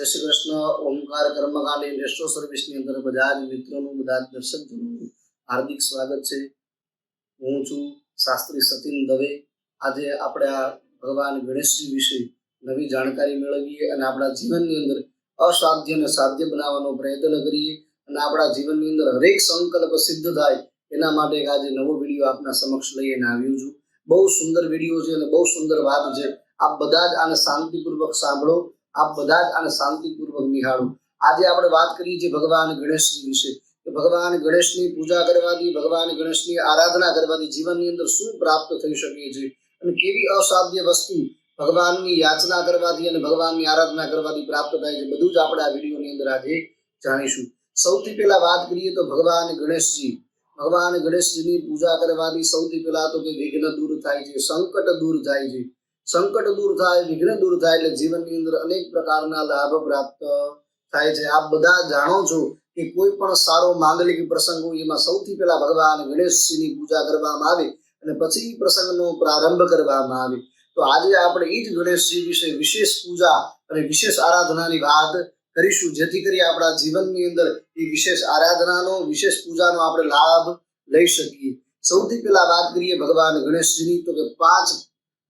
જય શ્રી કૃષ્ણ ઓમકાર કર્મકાંડ ઇન્ડસ્ટ્રો સર્વિસની અંદર બધા જ મિત્રોનું બધા જ દર્શકજનોનું હાર્દિક સ્વાગત છે. હું છું શાસ્ત્રી સતીન દવે. આજે આપણે આ ભગવાન ગણેશજી વિશે નવી જાણકારી મેળવીએ અને આપણા જીવનની અંદર અસાધ્યને સાધ્ય બનાવવાનો પ્રયત્ન કરીએ અને આપણા જીવનની અંદર હરેક સંકલ્પ સિદ્ધ થાય એના માટે એક આજે નવો વીડિયો આપના સમક્ષ લઈને આવ્યો છું. બહુ સુંદર વીડિયો છે અને બહુ સુંદર વાત છે. આપ બધા જ આને શાંતિપૂર્વક સાંભળો. આપ બધા જ આને શાંતિપૂર્વક નિહાળો. આજે આપણે વાત કરીએ છીએ ભગવાન ગણેશજી વિશે. કે ભગવાન ગણેશની પૂજા કરવાથી, ભગવાન ગણેશની આરાધના કરવાથી જીવનની અંદર શું પ્રાપ્ત થઈ શકે છે? અને કેવી અસાધ્ય વસ્તુ ભગવાનની યાચના કરવાથી અને ભગવાનની આરાધના કરવાથી પ્રાપ્ત થાય છે, બધું જ આપણે આ વિડીયોની અંદર આજે જાણીશું. સૌથી પહેલા વાત કરીએ તો ભગવાન ગણેશજી. ભગવાન ગણેશજીની પૂજા કરવાથી સૌથી પહેલા તો કે વિઘ્ન દૂર થાય છે, સંકટ દૂર થાય છે. સંકટ દૂર થાય, વિઘ્ન દૂર થાય એટલે જીવનની અંદર અનેક પ્રકારના લાભ પ્રાપ્ત થાય છે. આપ બધા જાણો છો કે કોઈ પણ સારો માંગલિક પ્રસંગ હોય, એમાં સૌથી પહેલા ભગવાન ગણેશજીની પૂજા કરવામાં આવે અને પછી પ્રસંગનો પ્રારંભ કરવામાં આવે. તો આજે આપણે એ જ ગણેશજી વિશે વિશેષ પૂજા અને વિશેષ આરાધનાની વાત કરીશું. જેથી કરી આપણા જીવનની અંદર એ વિશેષ આરાધનાનો, વિશેષ પૂજાનો આપણે લાભ લઈ શકીએ. સૌથી પહેલા વાત કરીએ ભગવાન ગણેશજીની. તો કે પાંચ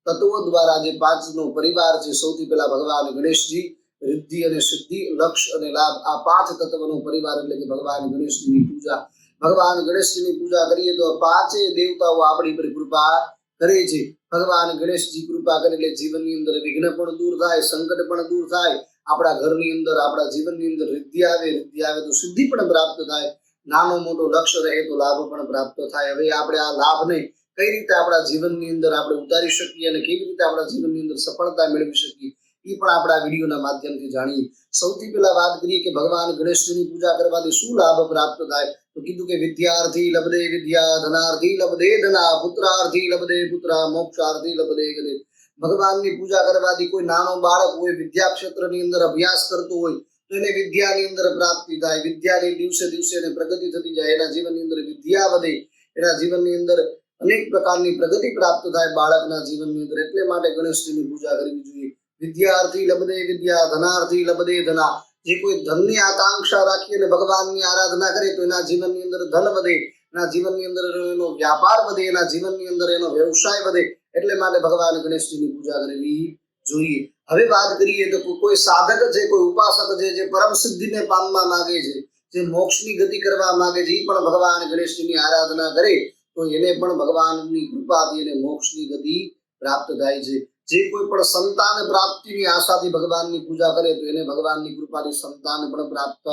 તત્વો દ્વારા જે પાંચનો પરિવાર છે, સૌથી પહેલા ભગવાન ગણેશજી રિદ્ધિ અને સિદ્ધિ, લક્ષ અને લાભ. આ પાંચ તત્વનો પરિવાર એટલે કે ભગવાન ગણેશજીની પૂજા. ભગવાન ગણેશજીની પૂજા કરીએ તો પાંચે દેવતાઓ આપણી પર કૃપા કરે છે. ભગવાન ગણેશજી કૃપા કરે એટલે જીવનની અંદર વિઘ્ન પણ દૂર થાય, સંકટ પણ દૂર થાય. આપણા ઘરની અંદર, આપણા જીવનની અંદર રિદ્ધિ આવે રિદ્ધિ આવે તો સિદ્ધિ પણ પ્રાપ્ત થાય. નાનો મોટો લક્ષ્ય રહે તો લાભ પણ પ્રાપ્ત થાય. હવે આપણે આ લાભને કઈ રીતે આપણા જીવનની અંદર આપણે ઉતારી શકીએ અને કેવી રીતે આપણા જીવનની અંદર સફળતા મેળવી શકીએ એ પણ આપણા વિડીયોના માધ્યમથી જાણીએ. સૌથી પહેલા વાત કરીએ કે ભગવાન ગણેશજીની પૂજા કરવાથી શું લાભ પ્રાપ્ત થાય? તો કીધું કે વિદ્યાર્થી લબદે વિદ્યા, ધનાર્થી લબદે ધના, પુત્રાર્થી લબદે પુત્ર, મોક્ષાર્થી લબદે ગદે. ભગવાનની પૂજા કરવાથી કોઈ નાનો બાળક હોય વિદ્યા ક્ષેત્રની અંદર અભ્યાસ કરતો હોય, તો એને વિદ્યાની અંદર પ્રાપ્તિ થાય. વિદ્યાની દિવસે દિવસે એને પ્રગતિ થતી જાય, એના જીવનની અંદર વિદ્યા વધે, એના જીવનની અંદર અનેક પ્રકારની પ્રગતિ પ્રાપ્ત થાય બાળકના જીવનની અંદર. એટલે માટે ગણેશજીની પૂજા કરવી જોઈએ. વિદ્યાર્થી લબદે વિદ્યા, ધનાર્થી લબદે ધના. જે કોઈ ધનની આકાંક્ષા રાખી અને ભગવાનની આરાધના કરે તો એના જીવનની અંદર ધન વધે. એના જીવનની અંદર એનો વ્યાપાર વધે. એના જીવનની અંદર એનો વ્યવસાય વધે. એટલે માટે ભગવાન ગણેશજીની પૂજા કરવી જોઈએ. હવે વાત કરીએ તો કોઈ સાધક છે, કોઈ ઉપાસક છે, જે પરમ સિદ્ધિને પામવા માંગે છે, જે મોક્ષની ગતિ કરવા માંગે છે એ પણ ભગવાન ગણેશજીની આરાધના કરે. તો એને પણ ભગવાનની કૃપાથી એને મોક્ષની ગતિ પ્રાપ્ત થાય છે. જે કોઈ પણ સંતાન પ્રાપ્તિની આશાથી ભગવાનની પૂજા કરે તો એને ભગવાનની કૃપાથી સંતાન પણ પ્રાપ્ત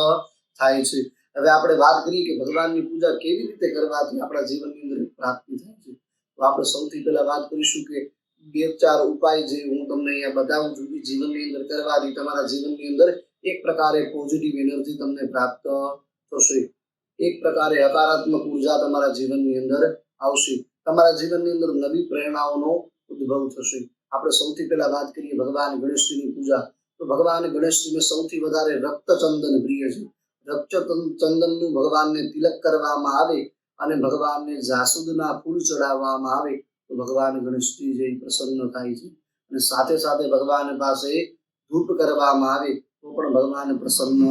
થાય છે. હવે આપણે વાત કરીએ કે ભગવાનની પૂજા કેવી રીતે કરવાથી આપણા જીવનની અંદર પ્રાપ્તિ થાય છે. તો આપણે સૌથી પહેલા વાત કરીશું કે બે ચાર ઉપાય જે હું તમને અહીંયા બતાવું છું કે જીવનની અંદર કરવાથી તમારા જીવનની અંદર એક પ્રકારે પોઝિટિવ એનર્જી તમને પ્રાપ્ત થશે. એક પ્રકારે હકારાત્મક ઊર્જા તમારા જીવનની અંદર આવશે. તમારા જીવનની અંદર નવી પ્રેરણાઓનો ઉદ્ભવ થશે. આપણે સૌથી પહેલા વાત કરીએ ભગવાન ગણેશજીની પૂજા. તો ભગવાન ગણેશજીને સૌથી વધારે રક્તચંદન પ્રિય છે. રક્તચંદનનું ભગવાનને તિલક કરવામાં આવે અને ભગવાનને જાસૂદના ફૂલ ચડાવવામાં આવે તો ભગવાન ગણેશજી જે પ્રસન્ન થાય છે. અને સાથે સાથે ભગવાન પાસે ધૂપ કરવામાં આવે તો પણ ભગવાન પ્રસન્ન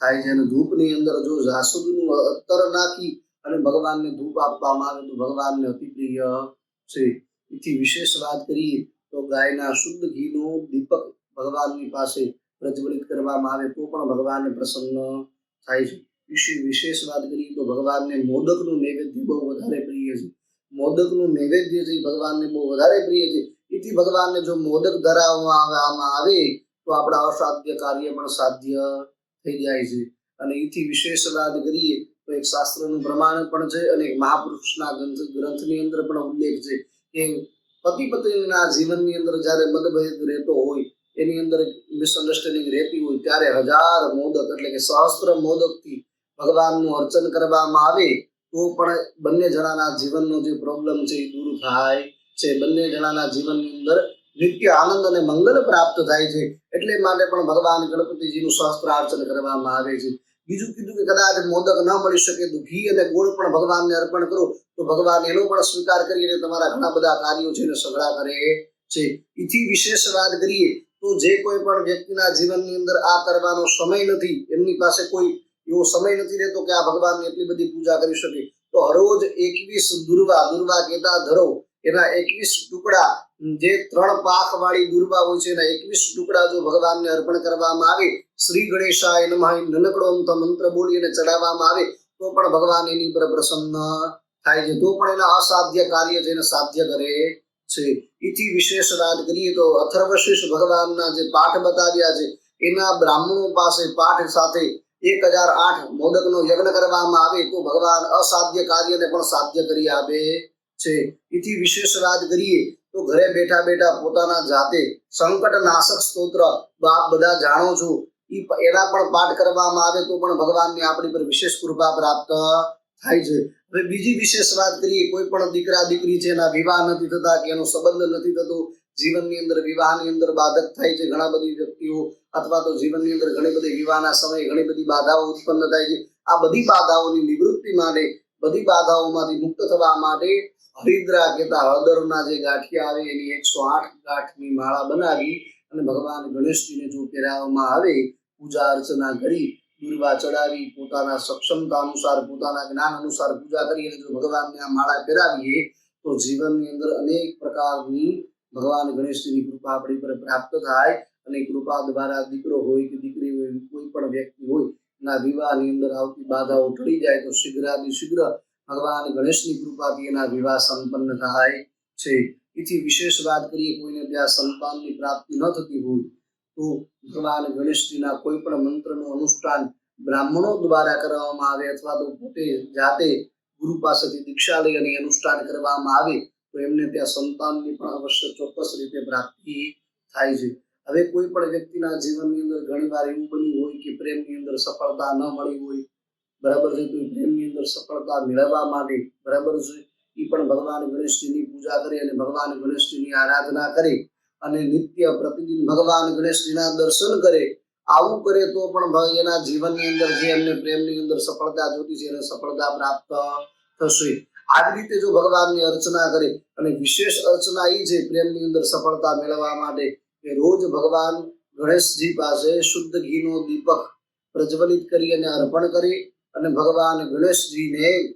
થાય છે અને ધૂપની અંદર જો જાસૂદનું અત્તર નાખી અને ભગવાનને ધૂપ આપવામાં આવે તો ભગવાનને અતિ પ્રિય છે. એથી વિશેષ વાત કરીએ તો ગાયના શુદ્ધ ઘીનો દીપક ભગવાનની પાસે પ્રજ્વલિત કરવામાં આવે તો પણ ભગવાનને પ્રસન્ન થાય છે. વિશે વિશેષ વાત કરીએ તો ભગવાનને મોદકનું નૈવેદ્ય બહુ વધારે પ્રિય છે. મોદકનું નૈવેદ્ય છે ભગવાનને બહુ વધારે પ્રિય છે, એથી ભગવાનને જો મોદક ધરાવવામાં આવે તો આપણા અસાધ્ય કાર્ય પણ સાધ્ય થઈ જાય છે. અને એથી વિશેષ વાત કરીએ તો એક શાસ્ત્રનું પ્રમાણ પણ છે અને મહાપુરુષના ગ્રંથ, ગ્રંથની અંદર પણ ઉલ્લેખ છે કે પતિ પત્નીના જીવનની અંદર જ્યારે મતભેદ રહેતો હોય, એની અંદર મિસઅન્ડરસ્ટેન્ડિંગ રહેતી હોય, ત્યારે હજાર મોદક એટલે કે સહસ્ત્ર મોદકથી ભગવાનનું અર્ચન કરવામાં આવે, તો પણ બંને જણાના જીવનનો જે પ્રોબ્લેમ છે એ દૂર થાય છે. બંને જણાના જીવનની અંદર નિત્ય આનંદ અને મંગલ પ્રાપ્ત થાય છે એટલે માટે પણ ભગવાન ગણપતિજીનું સહસ્ત્ર અર્ચન કરવામાં આવે છે. બીજું કીધું કે કદાચ મોદક ન મળી શકે તો અને ગોળ પણ ભગવાનને અર્પણ કરો, તો ભગવાન એનો પણ સ્વીકાર કરીને તમારા ઘણા બધા કાર્યો છે એને કરે છે. એથી વિશેષ વાત કરીએ તો જે કોઈ પણ વ્યક્તિના જીવનની અંદર આ કરવાનો સમય નથી, એમની પાસે કોઈ એવો સમય નથી રહેતો કે આ ભગવાનની એટલી બધી પૂજા કરી શકે. તો હરોજ એકવીસ દુર્વા દુર્વા કેતા ધરો, એના એકવીસ ટુકડા જે ત્રણ પાક વાળી દુર્વા હોય છે એના એકવીસ ટુકડા જો ભગવાનને અર્પણ કરવામાં આવે, શ્રી ગણેશાય નમઃ નનકડો અમથો મંત્ર બોલી અને ચડાવવામાં આવે, તો પણ ભગવાન એની પર પ્રસન્ન થાય છે. તો પણ એના અસાધ્ય કાર્ય એને સાધ્ય કરે છે. એથી વિશેષ વાત કરીએ તો અથર્વશીષ ભગવાનના જે પાઠ બતાવ્યા છે, એના બ્રાહ્મણો પાસે પાઠ સાથે એક હજાર આઠ મોદકનો યજ્ઞ કરવામાં આવે, તો ભગવાન અસાધ્ય કાર્યને પણ સાધ્ય કરી આપે છે. એથી વિશેષ વાત કરીએ તો ઘરે બેઠા બેઠા પોતાના જાતે સંકટ નાશક સ્તોત્ર બાપ બધા જાણો છો. એના પણ પાઠ કરવામાં આવે તો પણ ભગવાનની આપણી પર વિશેષ કૃપા પ્રાપ્ત થાય છે. હવે બીજી વિશેષ વાત કરીએ, કોઈ પણ દીકરા દીકરી છે, એના વિવાહ નથી થતા કે એનો સંબંધ નથી થતો, જીવનની અંદર વિવાહની અંદર બાધક થાય છે ઘણા બધી વ્યક્તિઓ, અથવા તો જીવનની અંદર ઘણી બધી વિવાહના સમયે ઘણી બધી બાધાઓ ઉત્પન્ન થાય છે. આ બધી બાધાઓની નિવૃત્તિ માટે, બધી બાધાઓમાંથી મુક્ત થવા માટે હરિદ્રા કહેતા હળદરના જે ગાંઠિયા આવે એની એકસો આઠ ગાંઠની માળા બનાવી અને ભગવાન ગણેશજીને જો પહેરાવવામાં આવે, પૂજા અર્ચના કરી, દુર્વા ચડાવી, પોતાના સક્ષમતા અનુસાર, પોતાના જ્ઞાન અનુસાર પૂજા કરી જો ભગવાનને આ માળા પહેરાવીએ, તો જીવનની અંદર અનેક પ્રકારની ભગવાન ગણેશજીની કૃપા આપણી પર પ્રાપ્ત થાય અને કૃપા દ્વારા દીકરો હોય કે દીકરી હોય, કોઈ પણ વ્યક્તિ હોય, એના વિવાહની અંદર આવતી બાધાઓ ટળી જાય તો શીઘ્રાતિ શીઘ્ર ભગવાન ગણેશની કૃપાથી એના વિવાહ સંપન્ન થાય છે. એથી વિશેષ વાત કરીએ કોઈને ત્યાં સંતાનની પ્રાપ્તિ ન થતી હોય, તો ભગવાન ગણેશજીના કોઈ પણ મંત્રનું અનુષ્ઠાન બ્રાહ્મણો દ્વારા કરવામાં આવે અથવા તો પોતે જાતે ગુરુ પાસેથી દીક્ષા લઈ અને અનુષ્ઠાન કરવામાં આવે, તો એમને ત્યાં સંતાનની પણ અવશ્ય ચોક્કસ રીતે પ્રાપ્તિ થાય છે. હવે કોઈ પણ વ્યક્તિના જીવનની અંદર ઘણીવાર એવું બન્યું હોય કે પ્રેમની અંદર સફળતા ન મળી હોય બરાબર છે, તો પ્રેમની અંદર સફળતા મેળવવા માટે, બરાબર છે? એ પણ ભગવાન ગણેશજીની પૂજા કરી અને ભગવાન ગણેશજીની આરાધના કરે અને નિત્ય પ્રતિદિન ભગવાન ગણેશજીના દર્શન કરે. આવું કરે તો પણ એના જીવનની અંદર જે એમને પ્રેમની અંદર સફળતા જોતી છે, એને સફળતા પ્રાપ્ત થશે. આ રીતે જો ભગવાનની અર્ચના કરે, અને વિશેષ અર્ચના એ છે, પ્રેમની અંદર સફળતા મેળવવા માટે કે રોજ ભગવાન ગણેશજી પાસે શુદ્ધ ઘીનો દીપક પ્રજ્વલિત કરી અને અર્પણ કરી. અને ભગવાન ગણેશજીને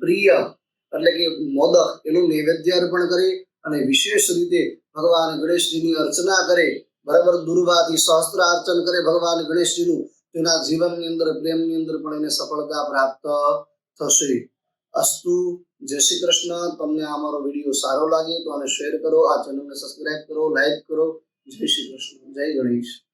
પ્રિય એટલે કે મોદક એનું નૈવેદ્ય અર્પણ કરે અને વિશેષ રીતે ભગવાન ગણેશજીની અર્ચના કરે. બરાબર દુર્વાથી સહસ્ત્ર અર્ચન કરે ભગવાન ગણેશજીનું. તેના જીવનની અંદર, પ્રેમની અંદર પણ એને સફળતા પ્રાપ્ત થશે. અસ્તુ, જય શ્રી કૃષ્ણ. તમને આ મારો વીડિયો સારો લાગે તો આને શેર કરો, આ ચેનલને સબસ્ક્રાઇબ કરો લાઈક કરો. જય શ્રી કૃષ્ણ. જય ગણેશ.